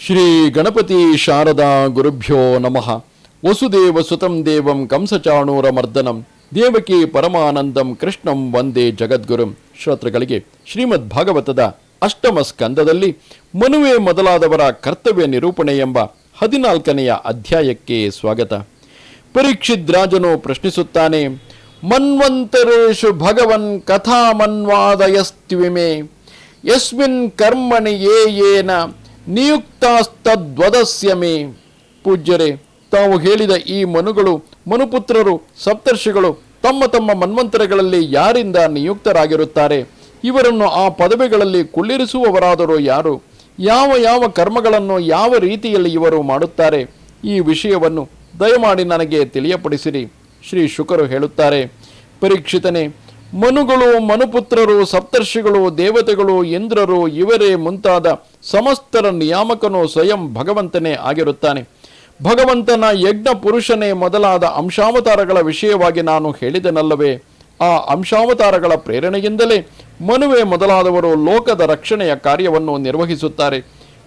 ಶ್ರೀ ಗಣಪತಿ ಶಾರದಾ ಗುರುಭ್ಯೋ ನಮಃ. ವಸುದೇವ ಸುತಂ ದೇವಂ ಕಂಸಚಾಣೂರ ಮರ್ದನಂ ದೇವಕಿ ಪರಮಾನಂದಂ ಕೃಷ್ಣಂ ವಂದೇ ಜಗದ್ಗುರುಂ. ಶ್ರೋತೃಗಳಿಗೆ ಶ್ರೀಮದ್ ಭಾಗವತದ ಅಷ್ಟಮ ಸ್ಕಂದದಲ್ಲಿ ಮನುವೆ ಮೊದಲಾದವರ ಕರ್ತವ್ಯ ನಿರೂಪಣೆ ಎಂಬ ಹದಿನಾಲ್ಕನೆಯ ಅಧ್ಯಾಯಕ್ಕೆ ಸ್ವಾಗತ. ಪರೀಕ್ಷಿತ್ ರಾಜನು ಪ್ರಶ್ನಿಸುತ್ತಾನೆ, ಮನ್ವಂತರೇಶು ಭಗವನ್ ಕಥಾಮನ್ವಾದಯಸ್ತ್ವಿಮೆ, ಯಸ್ಮಿನ್ ಕರ್ಮಣಿ ಏ ಯೇನ ನಿಯುಕ್ತಾಸ್ತದ್ವದಸ್ಯ ಮೇ. ಪೂಜ್ಯರೇ, ತಾವು ಹೇಳಿದ ಈ ಮನುಗಳು, ಮನುಪುತ್ರರು, ಸಪ್ತರ್ಷಿಗಳು, ತಮ್ಮ ತಮ್ಮ ಮನ್ವಂತರಗಳಲ್ಲಿ ಯಾರಿಂದ ನಿಯುಕ್ತರಾಗಿರುತ್ತಾರೆ? ಇವರನ್ನು ಆ ಪದವಿಗಳಲ್ಲಿ ಕುಳ್ಳಿರಿಸುವವರಾದರೂ ಯಾರು? ಯಾವ ಯಾವ ಕರ್ಮಗಳನ್ನು ಯಾವ ರೀತಿಯಲ್ಲಿ ಇವರು ಮಾಡುತ್ತಾರೆ? ಈ ವಿಷಯವನ್ನು ದಯಮಾಡಿ ನನಗೆ ತಿಳಿಯಪಡಿಸಿರಿ, ಶ್ರೀ ಶುಕರು ಹೇಳುತ್ತಾರೆ. ಪರೀಕ್ಷಿತನೇ ಮನುಗಳು, ಮನುಪುತ್ರರು, ಸಪ್ತರ್ಷಿಗಳು, ದೇವತೆಗಳು, ಇಂದ್ರರು ಇವರೇ ಮುಂತಾದ ಸಮಸ್ತರ ನಿಯಾಮಕನು ಸ್ವಯಂ ಭಗವಂತನೇ ಆಗಿರುತ್ತಾನೆ. ಭಗವಂತನ ಯಜ್ಞ ಪುರುಷನೇ ಮೊದಲಾದ ಅಂಶಾವತಾರಗಳ ವಿಷಯವಾಗಿ ನಾನು ಹೇಳಿದನಲ್ಲವೇ, ಆ ಅಂಶಾವತಾರಗಳ ಪ್ರೇರಣೆಯಿಂದಲೇ ಮನುವೆ ಮೊದಲಾದವರು ಲೋಕದ ರಕ್ಷಣೆಯ ಕಾರ್ಯವನ್ನು ನಿರ್ವಹಿಸುತ್ತಾರೆ.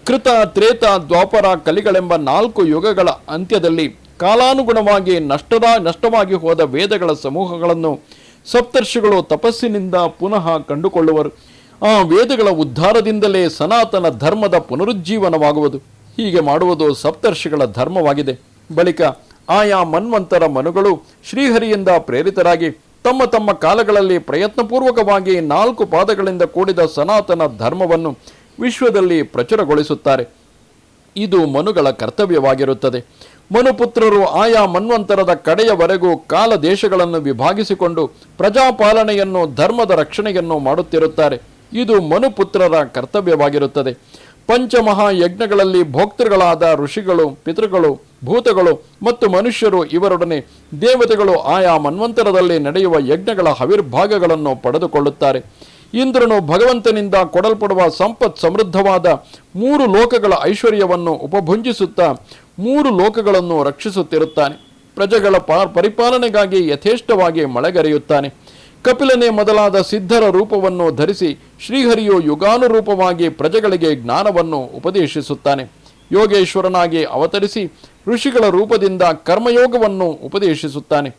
ಕೃತ, ತ್ರೇತ, ದ್ವಾಪರ ಕಲಿಗಳೆಂಬ ನಾಲ್ಕು ಯುಗಗಳ ಅಂತ್ಯದಲ್ಲಿ ಕಾಲಾನುಗುಣವಾಗಿ ನಷ್ಟದ, ನಷ್ಟವಾಗಿ ಹೋದ ವೇದಗಳ ಸಮೂಹಗಳನ್ನು ಸಪ್ತರ್ಷಿಗಳು ತಪಸ್ಸಿನಿಂದ ಪುನಃ ಕಂಡುಕೊಳ್ಳುವರು. ಆ ವೇದಗಳ ಉದ್ಧಾರದಿಂದಲೇ ಸನಾತನ ಧರ್ಮದ ಪುನರುಜ್ಜೀವನವಾಗುವುದು. ಹೀಗೆ ಮಾಡುವುದು ಸಪ್ತರ್ಷಿಗಳ ಧರ್ಮವಾಗಿದೆ. ಬಳಿಕ ಆಯಾ ಮನ್ವಂತರ ಮನುಗಳು ಶ್ರೀಹರಿಯಿಂದ ಪ್ರೇರಿತರಾಗಿ ತಮ್ಮ ತಮ್ಮ ಕಾಲಗಳಲ್ಲಿ ಪ್ರಯತ್ನಪೂರ್ವಕವಾಗಿ ನಾಲ್ಕು ಪಾದಗಳಿಂದ ಕೂಡಿದ ಸನಾತನ ಧರ್ಮವನ್ನು ವಿಶ್ವದಲ್ಲಿ ಪ್ರಚುರಗೊಳಿಸುತ್ತಾರೆ. ಇದು ಮನುಗಳ ಕರ್ತವ್ಯವಾಗಿರುತ್ತದೆ. ಮನುಪುತ್ರರು ಆಯಾ ಮನ್ವಂತರದ ಕಡೆಯವರೆಗೂ ಕಾಲ ದೇಶಗಳನ್ನು ವಿಭಾಗಿಸಿಕೊಂಡು ಪ್ರಜಾಪಾಲನೆಯನ್ನು, ಧರ್ಮದ ರಕ್ಷಣೆಯನ್ನು ಮಾಡುತ್ತಿರುತ್ತಾರೆ. ಇದು ಮನುಪುತ್ರರ ಕರ್ತವ್ಯವಾಗಿರುತ್ತದೆ. ಪಂಚಮಹಾಯಜ್ಞಗಳಲ್ಲಿ ಭೋಕ್ತೃಗಳಾದ ಋಷಿಗಳು, ಪಿತೃಗಳು, ಭೂತಗಳು ಮತ್ತು ಮನುಷ್ಯರು ಇವರೊಡನೆ ದೇವತೆಗಳು ಆಯಾ ಮನ್ವಂತರದಲ್ಲಿ ನಡೆಯುವ ಯಜ್ಞಗಳ ಹವಿರ್ಭಾಗಗಳನ್ನು ಪಡೆದುಕೊಳ್ಳುತ್ತಾರೆ. ಇಂದ್ರನು ಭಗವಂತನಿಂದ ಕೊಡಲ್ಪಡುವ ಸಂಪತ್ ಸಮೃದ್ಧವಾದ ಮೂರು ಲೋಕಗಳ ಐಶ್ವರ್ಯವನ್ನು ಉಪಭುಂಜಿಸುತ್ತಾ ಮೂರು ಲೋಕಗಳನ್ನು ರಕ್ಷಿಸುತ್ತಿರುತ್ತಾನೆ. ಪ್ರಜೆಗಳ ಪರಿಪಾಲನೆಗಾಗಿ ಯಥೇಷ್ಟವಾಗಿ ಮಳೆಗರೆಯುತ್ತಾನೆ. ಕಪಿಲನೆ ಮೊದಲಾದ ಸಿದ್ಧರ ರೂಪವನ್ನು ಧರಿಸಿ ಶ್ರೀಹರಿಯು ಯುಗಾನುರೂಪವಾಗಿ ಪ್ರಜೆಗಳಿಗೆ ಜ್ಞಾನವನ್ನು ಉಪದೇಶಿಸುತ್ತಾನೆ. ಯೋಗೇಶ್ವರನಾಗಿ ಅವತರಿಸಿ ಋಷಿಗಳ ರೂಪದಿಂದ ಕರ್ಮಯೋಗವನ್ನು ಉಪದೇಶಿಸುತ್ತಾನೆ.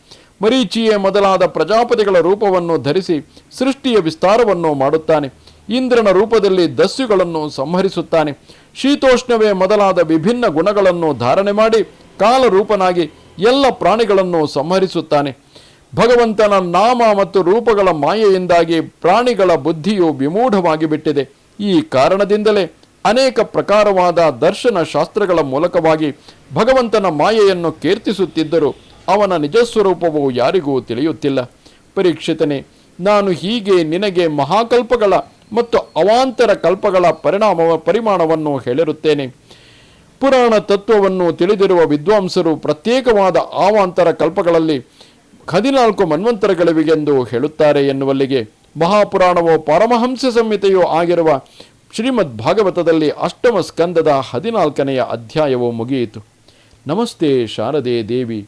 ಮರೀಚಿಯೇ ಮೊದಲಾದ ಪ್ರಜಾಪತಿಗಳ ರೂಪವನ್ನು ಧರಿಸಿ ಸೃಷ್ಟಿಯ ವಿಸ್ತಾರವನ್ನು ಮಾಡುತ್ತಾನೆ. ಇಂದ್ರನ ರೂಪದಲ್ಲಿ ದಸ್ಯುಗಳನ್ನು ಸಂಹರಿಸುತ್ತಾನೆ. ಶೀತೋಷ್ಣವೇ ಮೊದಲಾದ ವಿಭಿನ್ನ ಗುಣಗಳನ್ನು ಧಾರಣೆ ಮಾಡಿ ಕಾಲರೂಪನಾಗಿ ಎಲ್ಲ ಪ್ರಾಣಿಗಳನ್ನು ಸಂಹರಿಸುತ್ತಾನೆ. ಭಗವಂತನ ನಾಮ ಮತ್ತು ರೂಪಗಳ ಮಾಯೆಯಿಂದಾಗಿ ಪ್ರಾಣಿಗಳ ಬುದ್ಧಿಯು ವಿಮೂಢವಾಗಿ ಬಿಟ್ಟಿದೆ. ಈ ಕಾರಣದಿಂದಲೇ ಅನೇಕ ಪ್ರಕಾರವಾದ ದರ್ಶನ ಶಾಸ್ತ್ರಗಳ ಮೂಲಕವಾಗಿ ಭಗವಂತನ ಮಾಯೆಯನ್ನು ಕೀರ್ತಿಸುತ್ತಿದ್ದರೂ. ಅವನ ನಿಜ ಸ್ವರೂಪವು ಯಾರಿಗೂ ತಿಳಿಯುತ್ತಿಲ್ಲ. ಪರೀಕ್ಷಿತನೇ, ನಾನು ಹೀಗೆ ನಿನಗೆ ಮಹಾಕಲ್ಪಗಳ ಮತ್ತು ಅವಾಂತರ ಕಲ್ಪಗಳ ಪರಿಣಾಮ ಪರಿಮಾಣವನ್ನು ಹೇಳಿರುತ್ತೇನೆ. ಪುರಾಣ ತತ್ವವನ್ನು ತಿಳಿದಿರುವ ವಿದ್ವಾಂಸರು ಪ್ರತ್ಯೇಕವಾದ ಆವಾಂತರ ಕಲ್ಪಗಳಲ್ಲಿ ಹದಿನಾಲ್ಕು ಮನ್ವಂತರಗಳಿವೆಗೆಂದು ಹೇಳುತ್ತಾರೆ ಎನ್ನುವಲ್ಲಿಗೆ ಮಹಾಪುರಾಣವೋ ಪರಮಹಂಸ ಸಂಹಿತೆಯೂ ಆಗಿರುವ ಶ್ರೀಮದ್ ಭಾಗವತದಲ್ಲಿ ಅಷ್ಟಮ ಸ್ಕಂದದ ಹದಿನಾಲ್ಕನೆಯ ಅಧ್ಯಾಯವು ಮುಗಿಯಿತು. ನಮಸ್ತೆ ಶಾರದೆ ದೇವಿ.